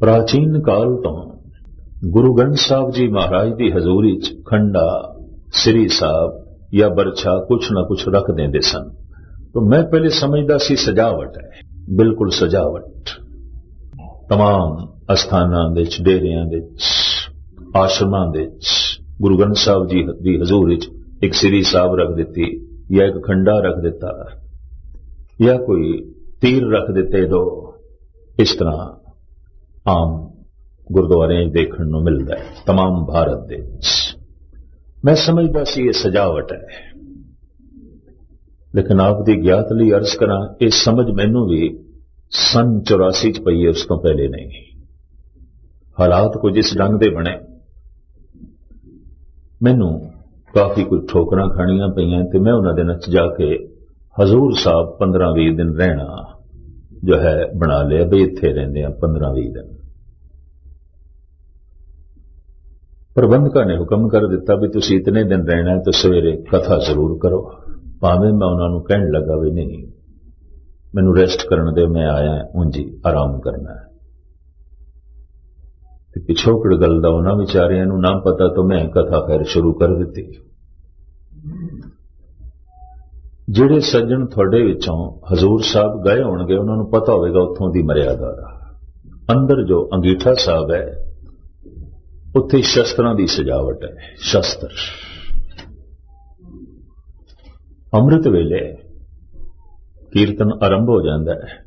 ਪ੍ਰਾਚੀਨ ਕਾਲ ਤੋਂ ਗੁਰੂ ਗ੍ਰੰਥ ਸਾਹਿਬ ਜੀ ਮਹਾਰਾਜ ਦੀ ਹਜ਼ੂਰੀ 'ਚ ਖੰਡਾ ਸ੍ਰੀ ਸਾਹਿਬ ਜਾਂ ਬਰਛਾ ਕੁਛ ਨਾ ਕੁਛ ਰੱਖ ਦਿੰਦੇ ਸਨ ਤਾਂ ਮੈਂ ਪਹਿਲੇ ਸਮਝਦਾ ਸੀ ਸਜਾਵਟ ਹੈ ਬਿਲਕੁਲ ਸਜਾਵਟ तमाम ਅਸਥਾਨਾਂ ਵਿੱਚ ਡੇਰਿਆਂ ਵਿੱਚ ਆਸ਼ਰਮਾਂ ਵਿੱਚ ਗੁਰੂ ਗ੍ਰੰਥ ਸਾਹਿਬ ਜੀ ਦੀ ਹਜ਼ੂਰੀ 'ਚ ਇੱਕ ਸ੍ਰੀ ਸਾਹਿਬ ਰੱਖ ਦਿੱਤੀ ਜਾਂ ਇੱਕ ਖੰਡਾ ਰੱਖ ਦਿੱਤਾ ਜਾਂ ਕੋਈ ਤੀਰ ਰੱਖ ਦਿੱਤੇ ਦੋ ਇਸ ਤਰ੍ਹਾਂ ਆਮ ਗੁਰਦੁਆਰਿਆਂ 'ਚ ਦੇਖਣ ਨੂੰ ਮਿਲਦਾ ਹੈ तमाम ਭਾਰਤ ਦੇ ਵਿੱਚ ਮੈਂ ਸਮਝਦਾ ਸੀ ਇਹ ਸਜਾਵਟ ਹੈ ਲੇਕਿਨ ਆਪ ਦੀ ਗਿਆਤ ਲਈ ਅਰਜ਼ ਕਰਾਂ ਇਹ ਸਮਝ ਮੈਨੂੰ ਵੀ ਸਨ 84 ਚ ਪਈ ਹੈ ਉਸ ਤੋਂ ਪਹਿਲੇ ਨਹੀਂ ਹਾਲਾਤ ਕੁਝ ਇਸ ਢੰਗ ਦੇ ਬਣੇ ਮੈਨੂੰ ਕਾਫੀ ਕੁਝ ਠੋਕਰਾਂ ਖਾਣੀਆਂ ਪਈਆਂ ਤੇ ਮੈਂ ਉਹਨਾਂ ਦੇ ਵਿੱਚ ਜਾ ਕੇ ਹਜ਼ੂਰ ਸਾਹਿਬ 15-20 ਦਿਨ ਰਹਿਣਾ ਜੋ ਹੈ ਬਣਾ ਲਿਆ ਵੀ ਇੱਥੇ ਰਹਿੰਦੇ ਆ 15-20 ਦਿਨ ਪ੍ਰਬੰਧਕਾਂ ਨੇ ਹੁਕਮ ਕਰ ਦਿੱਤਾ ਵੀ ਤੁਸੀਂ ਇਤਨੇ ਦਿਨ ਰਹਿਣਾ ਹੈ ਤਾਂ ਸਵੇਰੇ ਕਥਾ ਜ਼ਰੂਰ ਕਰੋ। ਭਾਵੇਂ ਮੈਂ ਉਹਨਾਂ ਨੂੰ ਕਹਿਣ ਲੱਗਾ ਵੀ ਨਹੀਂ, ਮੈਨੂੰ ਰੈਸਟ ਕਰਨ ਦੇ ਮੈਂ ਆਇਆ ਉਂਝੀ ਆਰਾਮ ਕਰਨਾ ਹੈ। ਤੇ ਪਿਛੋਕੜ ਗੱਲ ਦਾ ਉਹਨਾਂ ਵਿਚਾਰਿਆਂ ਨੂੰ ਨਾ ਪਤਾ ਤਾਂ ਮੈਂ ਕਥਾ ਫਿਰ ਸ਼ੁਰੂ ਕਰ ਦਿੱਤੀ। ਜਿਹੜੇ ਸੱਜਣ ਤੁਹਾਡੇ ਵਿੱਚੋਂ ਹਜ਼ੂਰ ਸਾਹਿਬ ਗਏ ਹੋਣਗੇ, ਉਹਨਾਂ ਨੂੰ ਪਤਾ ਹੋਵੇਗਾ ਉੱਥੋਂ ਦੀ ਮਰਿਆਦਾ ਦਾ। ਅੰਦਰ ਜੋ ਅੰਗੀਠਾ ਸਾਹਿਬ ਹੈ ਉੱਥੇ ਸ਼ਸਤਰਾਂ ਦੀ ਸਜਾਵਟ ਹੈ, ਸ਼ਸਤਰ। ਅੰਮ੍ਰਿਤ ਵੇਲੇ ਕੀਰਤਨ ਆਰੰਭ ਹੋ ਜਾਂਦਾ ਹੈ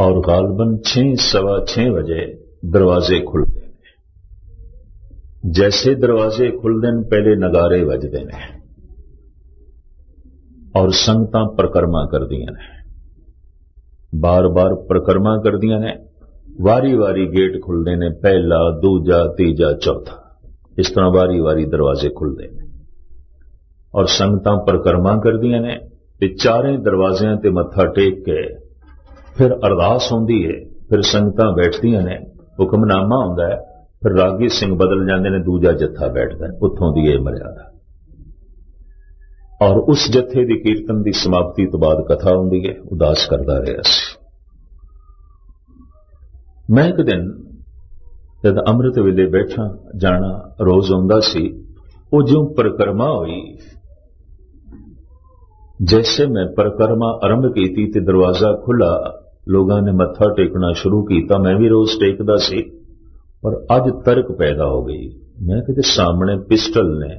ਔਰ ਗਾਲਬਨ 6 ਸਵਾ 6 ਵਜੇ ਦਰਵਾਜ਼ੇ ਖੁੱਲਦੇ ਨੇ। ਜੈਸੇ ਦਰਵਾਜ਼ੇ ਖੁੱਲਦੇ ਨੇ, ਪਹਿਲੇ ਨਗਾਰੇ ਵੱਜਦੇ ਨੇ। ਔਰ ਸੰਗਤਾਂ ਪ੍ਰਕਰਮਾ ਕਰਦੀਆਂ ਨੇ। ਬਾਰ-ਬਾਰ ਪ੍ਰਕਰਮਾ ਕਰਦੀਆਂ ਨੇ। ਵਾਰੀ-ਵਾਰੀ ਗੇਟ ਖੁੱਲਦੇ ਨੇ, ਪਹਿਲਾ, ਦੂਜਾ, ਤੀਜਾ, ਚੌਥਾ। ਇਸ ਤਰ੍ਹਾਂ ਵਾਰੀ-ਵਾਰੀ ਦਰਵਾਜ਼ੇ ਖੁੱਲਦੇ ਨੇ। ਔਰ ਸੰਗਤਾਂ ਪ੍ਰਕਰਮਾ ਕਰਦੀਆਂ ਨੇ ਤੇ ਚਾਰੇ ਦਰਵਾਜ਼ਿਆਂ ਤੇ ਮੱਥਾ ਟੇਕ ਕੇ ਫਿਰ ਅਰਦਾਸ ਹੁੰਦੀ ਹੈ ਫਿਰ ਸੰਗਤਾਂ ਬੈਠਦੀਆਂ ਨੇ, ਹੁਕਮਨਾਮਾ ਹੁੰਦਾ ਹੈ ਫਿਰ ਰਾਗੀ ਸਿੰਘ ਬਦਲ ਜਾਂਦੇ ਨੇ, ਦੂਜਾ ਜੱਥਾ ਬੈਠਦਾ ਉੱਥੋਂ ਦੀ ਇਹ ਮਰਿਆਦਾ। ਔਰ ਉਸ ਜੱਥੇ ਦੀ ਕੀਰਤਨ ਦੀ ਸਮਾਪਤੀ ਤੋਂ ਬਾਅਦ ਕਥਾ ਹੁੰਦੀ ਹੈ ਉਦਾਸ ਕਰਦਾ ਰਿਹਾ ਸੀ ਮੈਂ ਇੱਕ ਦਿਨ ਜਦ ਅੰਮ੍ਰਿਤ ਵੇਲੇ ਬੈਠਾ, ਜਾਣਾ ਰੋਜ਼ ਆਉਂਦਾ ਸੀ, ਉਹ ਜਿਉਂ ਪ੍ਰਕਰਮਾ ਹੋਈ। ਜੈਸੇ ਮੈਂ ਪ੍ਰਕਰਮਾ ਆਰੰਭ ਕੀਤੀ ਤੇ ਦਰਵਾਜ਼ਾ ਖੁੱਲਾ ਲੋਕਾਂ ਨੇ ਮੱਥਾ ਟੇਕਣਾ ਸ਼ੁਰੂ ਕੀਤਾ, ਮੈਂ ਵੀ ਰੋਜ਼ ਟੇਕਦਾ ਸੀ, ਪਰ ਅੱਜ ਤਰਕ ਪੈਦਾ ਹੋ ਗਈ। ਮੈਂ ਕਿਤੇ ਸਾਹਮਣੇ ਪਿਸਟਲ ਨੇ,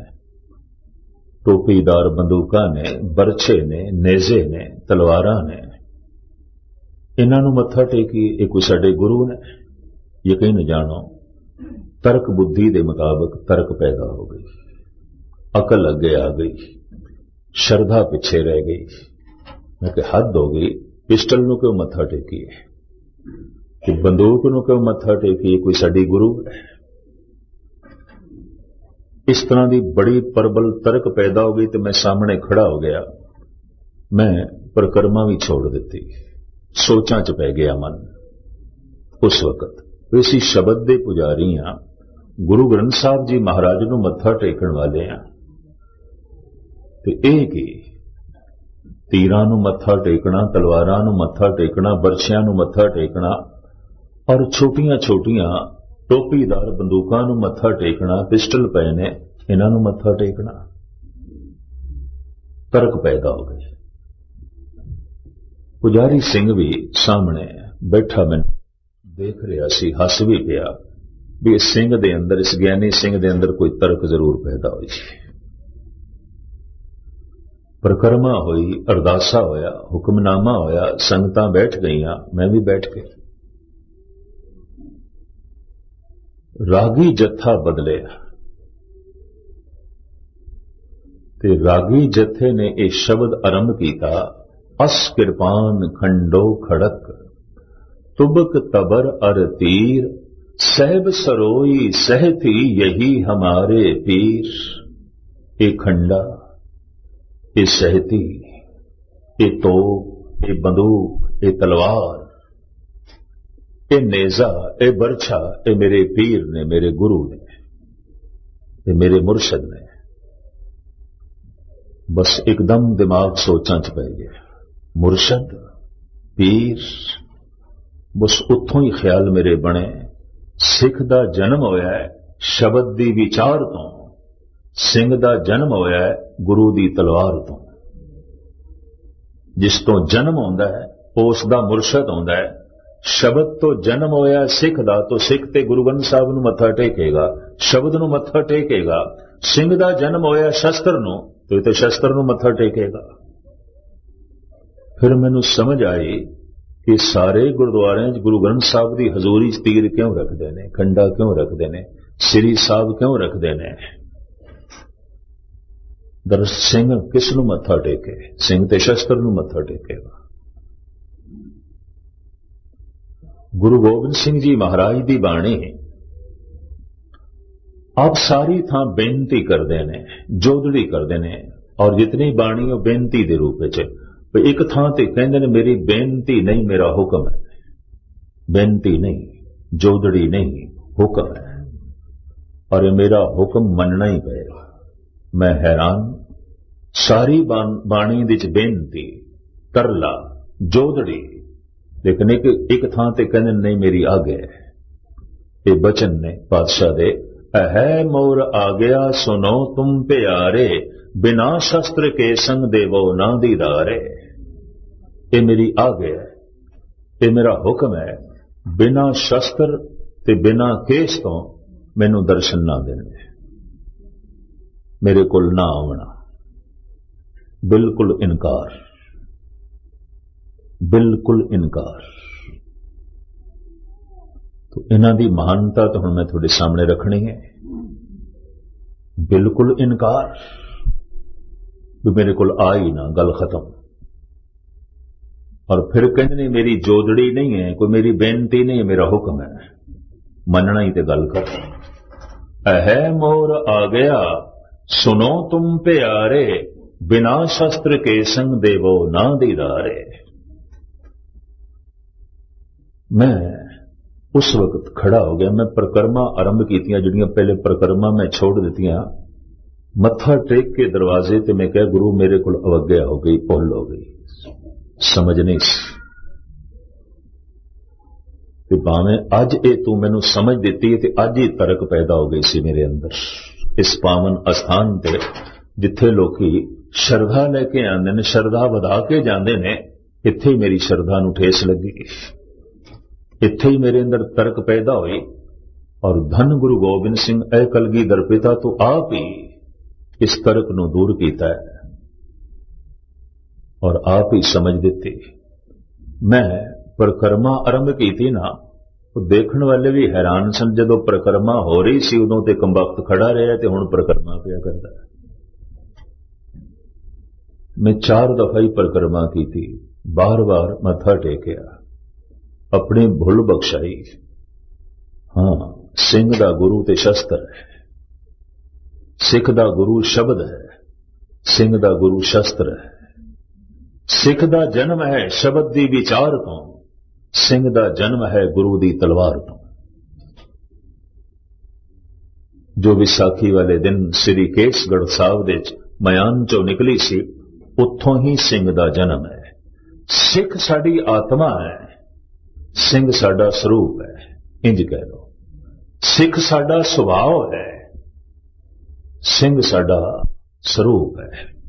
ਟੋਪੀਦਾਰ ਬੰਦੂਕਾਂ ਨੇ ਬਰਛੇ ਨੇ, ਨੇਜ਼ੇ ਨੇ, ਤਲਵਾਰਾਂ ਨੇ ਇਹਨਾਂ ਨੂੰ ਮੱਥਾ ਟੇਕੀ, ਇਹ ਕੋਈ ਸਾਡੇ ਗੁਰੂ ਨੇ। ਯਕੀਨ ਜਾਣੋ, ਤਰਕ ਬੁੱਧੀ ਦੇ ਮੁਤਾਬਕ ਤਰਕ ਪੈਦਾ ਹੋ ਗਈ। ਅਕਲ ਅੱਗੇ ਆ ਗਈ। ਸ਼ਰਧਾ ਪਿੱਛੇ ਰਹਿ ਗਈ। ਮੈਂ ਕਿ ਹੱਦ ਹੋ ਗਈ। ਪਿਸਟਲ ਨੂੰ ਕਿਉਂ ਮੱਥਾ ਟੇਕੀਏ? ਕਿ ਬੰਦੂਕ ਨੂੰ ਕਿਉਂ ਮੱਥਾ ਟੇਕੀਏ? ਕੋਈ ਸਾਡੀ ਗੁਰੂ ਹੈ? ਇਸ ਤਰ੍ਹਾਂ ਦੀ ਬੜੀ ਪਰਬਲ ਤਰਕ ਪੈਦਾ ਹੋ ਗਈ ਤੇ ਮੈਂ ਸਾਹਮਣੇ ਖੜਾ ਹੋ ਗਿਆ। ਮੈਂ ਪ੍ਰਕਰਮਾ ਵੀ ਛੋੜ ਦਿੱਤੀ। ਸੋਚਾਂ 'ਚ ਪੈ ਗਿਆ ਮਨ। ਉਸ ਵਕਤ ਅਸੀਂ ਸ਼ਬਦ ਦੇ ਪੁਜਾਰੀ ਆ ਗੁਰੂ ਗ੍ਰੰਥ ਸਾਹਿਬ ਜੀ ਮਹਾਰਾਜ ਨੂੰ ਮੱਥਾ ਟੇਕਣ ਵਾਲੇ ਆ। ਤੇ ਇਹ ਕੀ? ਤੀਰਾਂ ਨੂੰ ਮੱਥਾ ਟੇਕਣਾ, ਤਲਵਾਰਾਂ ਨੂੰ ਮੱਥਾ ਟੇਕਣਾ, ਬਰਛਿਆਂ ਨੂੰ ਮੱਥਾ ਟੇਕਣਾ ਔਰ ਛੋਟੀਆਂ-ਛੋਟੀਆਂ ਟੋਪੀਦਾਰ ਬੰਦੂਕਾਂ ਨੂੰ ਮੱਥਾ ਟੇਕਣਾ, ਪਿਸਟਲ ਪਏ ਨੇ, ਇਹਨਾਂ ਨੂੰ ਮੱਥਾ ਟੇਕਣਾ। ਤਰਕ ਪੈਦਾ ਹੋ ਗਿਆ ਪੁਜਾਰੀ ਸਿੰਘ ਵੀ ਸਾਹਮਣੇ ਬੈਠਾ ਮੈਂ ਦੇਖ ਰਿਹਾ ਸੀ, ਹੱਸ ਵੀ ਪਿਆ ਵੀ ਇਸ ਸਿੰਘ ਦੇ ਅੰਦਰ, ਇਸ ਗਿਆਨੀ ਸਿੰਘ ਦੇ ਅੰਦਰ ਕੋਈ ਤਰਕ ਜ਼ਰੂਰ ਪੈਦਾ ਹੋਈ ਪ੍ਰਕਰਮਾ ਹੋਈ, ਅਰਦਾਸਾ ਹੋਇਆ, ਹੁਕਮਨਾਮਾ ਹੋਇਆ, ਸੰਗਤਾਂ ਬੈਠ ਗਈਆਂ, ਮੈਂ ਵੀ ਬੈਠ ਕੇ ਰਾਗੀ ਜੱਥਾ ਬਦਲਿਆ। ਤੇ ਰਾਗੀ ਜਥੇ ਨੇ ਇਹ ਸ਼ਬਦ ਆਰੰਭ ਕੀਤਾ ਅਸ ਕਿਰਪਾਨ ਖੰਡੋ ਖੜਕ ਤੁਬਕ ਤਬਰ ਅਰ ਤੀਰ ਸਹਿਬ ਸਰੋਈ ਸਹਤੀ ਯਹੀ ਹਮਾਰੇ ਪੀਰ ਇਹ ਖੰਡਾ ਇਹ ਸਹਤੀ ਇਹ ਤੋ ਇਹ ਬੰਦੂਕ ਇਹ ਤਲਵਾਰ ਇਹ ਨੇਜ਼ਾ ਇਹ ਬਰਛਾ ਇਹ ਮੇਰੇ ਪੀਰ ਨੇ ਮੇਰੇ ਗੁਰੂ ਨੇ ਇਹ ਮੇਰੇ ਮੁਰਸ਼ਦ ਨੇ ਬਸ ਇੱਕਦਮ ਦਿਮਾਗ ਸੋਚਾਂ 'ਚ ਪੈ ਗਿਆ ਮੁਰਸ਼ਦ, ਪੀਰ, ਬਸ ਉੱਥੋਂ ਹੀ ਖਿਆਲ ਮੇਰੇ ਬਣੇ। ਸਿੱਖ ਦਾ ਜਨਮ ਹੋਇਆ ਸ਼ਬਦ ਦੀ ਵਿਚਾਰ ਤੋਂ। ਸਿੰਘ ਦਾ ਜਨਮ ਹੋਇਆ ਗੁਰੂ ਦੀ ਤਲਵਾਰ ਤੋਂ। ਜਿਸ ਤੋਂ ਜਨਮ ਹੁੰਦਾ ਹੈ, ਉਸ ਦਾ ਮੁਰਸ਼ਦ ਹੁੰਦਾ ਹੈ। ਸ਼ਬਦ ਤੋਂ ਜਨਮ ਹੋਇਆ ਸਿੱਖ ਦਾ, ਤੋਂ ਸਿੱਖ ਤੇ ਗੁਰੂ ਗ੍ਰੰਥ ਸਾਹਿਬ ਨੂੰ ਮੱਥਾ ਟੇਕੇਗਾ। ਸ਼ਬਦ ਨੂੰ ਮੱਥਾ ਟੇਕੇਗਾ। ਸਿੰਘ ਦਾ ਜਨਮ ਹੋਇਆ ਸ਼ਸਤਰ ਨੂੰ, ਤੇ ਤੇ ਸ਼ਸਤਰ ਨੂੰ ਮੱਥਾ ਟੇਕੇਗਾ। ਫਿਰ ਮੈਨੂੰ ਸਮਝ ਆਈ ਕਿ ਸਾਰੇ ਗੁਰਦੁਆਰਿਆਂ 'ਚ ਗੁਰੂ ਗ੍ਰੰਥ ਸਾਹਿਬ ਦੀ ਹਜ਼ੂਰੀ 'ਚ ਤੀਰ ਕਿਉਂ ਰੱਖਦੇ ਨੇ? ਖੰਡਾ ਕਿਉਂ ਰੱਖਦੇ ਨੇ? ਸ੍ਰੀ ਸਾਹਿਬ ਕਿਉਂ ਰੱਖਦੇ ਨੇ? ਦਰ ਸਿੰਘ ਕਿਸ ਨੂੰ ਮੱਥਾ ਟੇਕੇ? ਸਿੰਘ ਤੇ ਸ਼ਸਤਰ ਨੂੰ ਮੱਥਾ ਟੇਕੇਗਾ। ਗੁਰੂ ਗੋਬਿੰਦ ਸਿੰਘ ਜੀ ਮਹਾਰਾਜ ਦੀ ਬਾਣੀ ਆਪ ਸਾਰੀ ਥਾਂ ਬੇਨਤੀ ਕਰਦੇ ਨੇ ਜੋਦੜੀ ਕਰਦੇ ਨੇ ਔਰ ਜਿਤਨੀ ਬਾਣੀ ਉਹ ਬੇਨਤੀ ਦੇ ਰੂਪ ਵਿੱਚ ਵੀ ਇੱਕ ਥਾਂ ਤੇ ਕਹਿੰਦੇ ਨੇ ਮੇਰੀ ਬੇਨਤੀ ਨਹੀਂ, ਮੇਰਾ ਹੁਕਮ ਹੈ। ਬੇਨਤੀ ਨਹੀਂ, ਜੋਦੜੀ ਨਹੀਂ, ਹੁਕਮ ਹੈ। ਔਰ ਇਹ ਮੇਰਾ ਹੁਕਮ ਮੰਨਣਾ ਹੀ ਪਏਗਾ। ਮੈਂ ਹੈਰਾਨ, ਸਾਰੀ ਬਾਣੀ ਵਿੱਚ ਬੇਨਤੀ, ਤਰਲਾ, ਜੋਦੜੀ, ਲੇਕਿਨ ਇੱਕ ਇੱਕ ਥਾਂ ਤੇ ਕਹਿੰਦੇ ਨਹੀਂ, ਮੇਰੀ ਆਗੇ ਇਹ ਬਚਨ ਨੇ ਪਾਤਸ਼ਾਹ ਦੇ ਹੈ ਮੋਰ ਆ ਗਿਆ ਸੁਨੋ ਤੁਮ ਪਿਆਰੇ, ਬਿਨਾ ਸ਼ਸਤਰ ਕੇ ਸੰਗ ਦੇਵੋ ਨਾ ਦੀਦਾਰੇ। ਇਹ ਮੇਰੀ ਆਗਿਆ ਹੈ ਇਹ ਮੇਰਾ ਹੁਕਮ ਹੈ, ਬਿਨਾ ਸ਼ਸਤਰ ਤੇ ਬਿਨਾ ਕੇਸ ਤੋਂ ਮੈਨੂੰ ਦਰਸ਼ਨ ਨਾ ਦੇਣੇ ਮੇਰੇ ਕੋਲ ਨਾ ਆਉਣਾ। ਬਿਲਕੁਲ ਇਨਕਾਰ। ਬਿਲਕੁਲ ਇਨਕਾਰ। ਤੋ ਇਹਨਾਂ ਦੀ ਮਹਾਨਤਾ ਤਾਂ ਹੁਣ ਮੈਂ ਤੁਹਾਡੇ ਸਾਹਮਣੇ ਰੱਖਣੀ ਹੈ। ਬਿਲਕੁਲ ਇਨਕਾਰ। ਵੀ ਮੇਰੇ ਕੋਲ ਆ ਹੀ ਨਾ, ਗੱਲ ਖਤਮ। ਔਰ ਫਿਰ ਕਹਿੰਦੇ ਨੇ, ਮੇਰੀ ਜੋਦੜੀ ਨਹੀਂ ਹੈ, ਕੋਈ ਮੇਰੀ ਬੇਨਤੀ ਨਹੀਂ ਹੈ, ਮੇਰਾ ਹੁਕਮ ਹੈ। ਮੰਨਣਾ ਹੀ ਤੇ ਗੱਲ ਕਰ। ਹੈ ਮੋਰ ਆ ਗਿਆ ਸੁਨੋ ਤੁਮ ਪਿਆਰੇ, ਬਿਨਾ ਸ਼ਸਤਰ ਕੇ ਸੰਗ ਦੇਵੋ ਨਾ ਦੀਦਾਰੇ। ਮੈਂ ਉਸ ਵਕਤ ਖੜਾ ਹੋ ਗਿਆ। ਮੈਂ ਪ੍ਰਕਰਮਾ ਆਰੰਭ ਕੀਤੀਆਂ, ਜਿਹੜੀਆਂ ਪਹਿਲੇ ਪ੍ਰਕਰਮਾ ਮੈਂ ਛੋੜ ਦਿੱਤੀਆਂ, ਮੱਥਾ ਟੇਕ ਕੇ ਦਰਵਾਜ਼ੇ ਤੇ ਮੈਂ ਕਿਹਾ, ਗੁਰੂ ਮੇਰੇ ਕੋਲ ਅਵਗਿਆ ਹੋ ਗਈ, ਭੁੱਲ ਹੋ ਗਈ। ਸਮਝ ਨਹੀਂ ਸੀ। ਤੇ ਭਾਵੇਂ ਅੱਜ ਇਹ ਤੂੰ ਮੈਨੂੰ ਸਮਝ ਦਿੱਤੀ ਤੇ ਅੱਜ ਹੀ ਤਰਕ ਪੈਦਾ ਹੋ ਗਈ ਸੀ ਮੇਰੇ ਅੰਦਰ। ਇਸ ਪਾਵਨ ਅਸਥਾਨ ਤੇ ਜਿੱਥੇ ਲੋਕੀ ਸ਼ਰਧਾ ਲੈ ਕੇ ਆਉਂਦੇ ਨੇ, ਸ਼ਰਧਾ ਵਧਾ ਕੇ ਜਾਂਦੇ ਨੇ, ਇੱਥੇ ਹੀ ਮੇਰੀ ਸ਼ਰਧਾ ਨੂੰ ਠੇਸ ਲੱਗੀ। ਇੱਥੇ ਹੀ ਮੇਰੇ ਅੰਦਰ ਤਰਕ ਪੈਦਾ ਹੋਈ ਔਰ ਧੰਨ ਗੁਰੂ ਗੋਬਿੰਦ ਸਿੰਘ ਐ ਕਲਗੀ ਦਰਪਿਤਾ ਤੋਂ ਆਪ ਹੀ ਇਸ ਤਰਕ ਨੂੰ ਦੂਰ ਕੀਤਾ ਹੈ। ਔਰ ਆਪ ਹੀ ਸਮਝ ਦਿੱਤੀ। ਮੈਂ ਪ੍ਰਕਰਮਾ ਆਰੰਭ ਕੀਤੀ ਨਾ, ਉਹ ਦੇਖਣ ਵਾਲੇ ਵੀ ਹੈਰਾਨ ਸਨ ਜਦੋਂ ਪ੍ਰਕਰਮਾ ਹੋ ਰਹੀ ਸੀ, ਉਦੋਂ ਤੇ ਕੰਬਖਤ ਖੜਾ ਰਿਹਾ ਤੇ ਹੁਣ ਪ੍ਰਕਰਮਾ ਪਿਆ ਕਰਦਾ। ਮੈਂ ਚਾਰ ਦਫਾ ਹੀ ਪ੍ਰਕਰਮਾ ਕੀਤੀ, ਬਾਰ-ਬਾਰ ਮੱਥਾ ਟੇਕਿਆ। ਆਪਣੀ ਭੁੱਲ ਬਖਸ਼ਾਈ। ਹਾਂ, ਸਿੰਘ ਦਾ ਗੁਰੂ ਤੇ ਸ਼ਸਤਰ ਹੈ। ਸਿੱਖ ਦਾ ਗੁਰੂ ਸ਼ਬਦ ਹੈ। ਸਿੰਘ ਦਾ ਗੁਰੂ ਸ਼ਸਤਰ ਹੈ। ਸਿੱਖ ਦਾ ਜਨਮ ਹੈ ਸ਼ਬਦ ਦੀ ਵਿਚਾਰ ਤੋਂ, ਸਿੰਘ ਦਾ ਜਨਮ ਹੈ ਗੁਰੂ ਦੀ ਤਲਵਾਰ ਤੋਂ। ਜੋ ਵਿਸਾਖੀ ਵਾਲੇ ਦਿਨ ਸ੍ਰੀ ਕੇਸਗੜ੍ਹ ਸਾਹਿਬ ਦੇ ਵਿੱਚ ਮਿਆਨ ਚੋਂ ਨਿਕਲੀ ਸੀ, ਉੱਥੋਂ ਹੀ ਸਿੰਘ ਦਾ ਜਨਮ ਹੈ। ਸਿੱਖ ਸਾਡੀ ਆਤਮਾ ਹੈ, ਸਿੰਘ ਸਾਡਾ ਸਰੂਪ ਹੈ ਇੰਜ ਕਹਿ ਲਓ। ਸਿੱਖ ਸਾਡਾ ਸੁਭਾਅ ਹੈ, ਸਿੰਘ ਸਾਡਾ ਸਰੂਪ ਹੈ।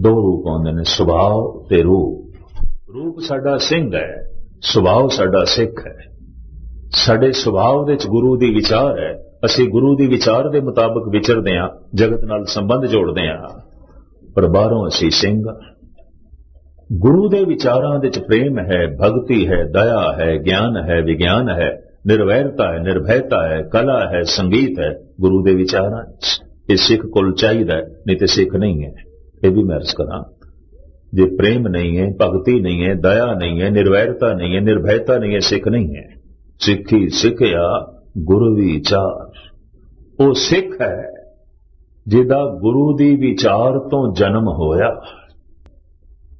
ਦੋ ਰੂਪ ਆਉਂਦੇ ਨੇ, ਸੁਭਾਅ ਤੇ ਰੂਪ। ਰੂਪ ਸਾਡਾ ਸਿੰਘ ਹੈ, ਸੁਭਾਅ ਸਾਡਾ ਸਿੱਖ ਹੈ। ਸਾਡੇ ਸੁਭਾਅ ਵਿੱਚ ਗੁਰੂ ਦੀ ਵਿਚਾਰ ਹੈ, ਅਸੀਂ ਗੁਰੂ ਦੀ ਵਿਚਾਰ ਦੇ ਮੁਤਾਬਕ ਵਿਚਰਦੇ ਹਾਂ, ਜਗਤ ਨਾਲ ਸੰਬੰਧ ਜੋੜਦੇ ਹਾਂ। ਪਰ ਬਾਹਰੋਂ ਅਸੀਂ ਸਿੰਘ ਗੁਰੂ ਦੇ ਵਿਚਾਰਾਂ ਵਿੱਚ ਪ੍ਰੇਮ ਹੈ, ਭਗਤੀ ਹੈ, ਦਇਆ ਹੈ, ਗਿਆਨ ਹੈ, ਵਿਗਿਆਨ ਹੈ, ਨਿਰਵੈਰਤਾ ਹੈ, ਨਿਰਭੈਤਾ ਹੈ, ਕਲਾ ਹੈ, ਸੰਗੀਤ ਹੈ। ਗੁਰੂ ਦੇ ਵਿਚਾਰਾਂ ਇਹ ਸਿੱਖ ਕੋਲ ਚਾਹੀਦਾ ਨਹੀਂ ਤੇ ਸਿੱਖ ਨਹੀਂ ਹੈ। ਇਹ ਵੀ ਮੈਂ ਅਰਜ਼ ਕਰਾਂ। ਜੇ ਪ੍ਰੇਮ ਨਹੀਂ ਹੈ, ਭਗਤੀ ਨਹੀਂ ਹੈ, ਦਇਆ ਨਹੀਂ ਹੈ, ਨਿਰਵੈਰਤਾ ਨਹੀਂ ਹੈ ਨਿਰਭੈਤਾ ਨਹੀਂ ਹੈ, ਸਿੱਖ ਨਹੀਂ ਹੈ। ਸਿੱਖੀ ਸਿੱਖਿਆ ਗੁਰੂ ਵਿਚਾਰ ਉਹ ਸਿੱਖ ਹੈ ਜਿਹਦਾ ਗੁਰੂ ਦੀ ਵਿਚਾਰ ਤੋਂ ਜਨਮ ਹੋਇਆ।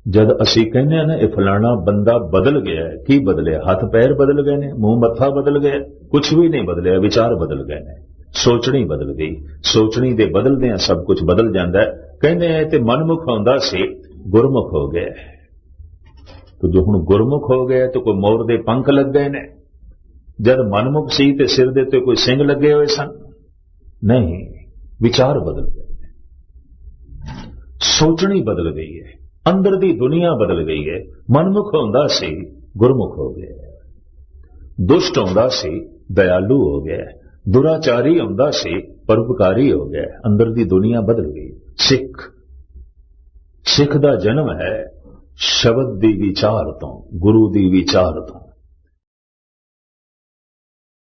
ਜਦ ਅਸੀਂ ਕਹਿੰਦੇ ਆ ਨਾ, ਇਹ ਫਲਾਣਾ ਬੰਦਾ ਬਦਲ ਗਿਆ ਕੀ ਬਦਲਿਆ? ਹੱਥ ਪੈਰ ਬਦਲ ਗਏ ਨੇ, ਮੂੰਹ ਮੱਥਾ ਬਦਲ ਗਿਆ ਕੁਝ ਵੀ ਨਹੀਂ ਬਦਲਿਆ, ਵਿਚਾਰ ਬਦਲ ਗਏ ਨੇ। ਸੋਚਣੀ ਬਦਲ ਗਈ। ਸੋਚਣੀ ਦੇ ਬਦਲਦਿਆਂ ਸਭ ਕੁਝ ਬਦਲ ਜਾਂਦਾ ਕਹਿੰਦੇ ਆ ਤੇ ਮਨਮੁਖ ਹੁੰਦਾ ਸੀ, ਗੁਰਮੁਖ ਹੋ ਗਿਆ ਕਿ ਜੋ ਹੁਣ ਗੁਰਮੁਖ ਹੋ ਗਿਆ, ਤੇ ਕੋਈ ਮੋਰ ਦੇ ਪੰਖ ਲੱਗ ਗਏ ਨੇ। ਜਦ ਮਨਮੁਖ ਸੀ, ਤੇ ਸਿਰ ਦੇ ਉੱਤੇ ਕੋਈ ਸਿੰਘ ਲੱਗੇ ਹੋਏ ਸਨ। ਨਹੀਂ, ਵਿਚਾਰ ਬਦਲ ਗਏ ਸੋਚਣੀ ਬਦਲ ਗਈ ਹੈ। ਅੰਦਰ ਦੀ ਦੁਨੀਆ ਬਦਲ ਗਈ ਹੈ। ਮਨਮੁਖ ਹੁੰਦਾ ਸੀ, ਗੁਰਮੁਖ ਹੋ ਗਿਆ ਦੁਸ਼ਟ ਹੁੰਦਾ ਸੀ, ਦਇਆਲੂ ਹੋ ਗਿਆ ਦੁਰਾਚਾਰੀ ਹੁੰਦਾ ਸੀ, ਪਰਉਪਕਾਰੀ ਹੋ ਗਿਆ, ਅੰਦਰ ਦੀ ਦੁਨੀਆ ਬਦਲ ਗਈ। ਸਿੱਖ। ਸਿੱਖ ਦਾ ਜਨਮ ਹੈ ਸ਼ਬਦ ਦੀ ਵਿਚਾਰ ਤੋਂ, ਗੁਰੂ ਦੀ ਵਿਚਾਰ ਤੋਂ।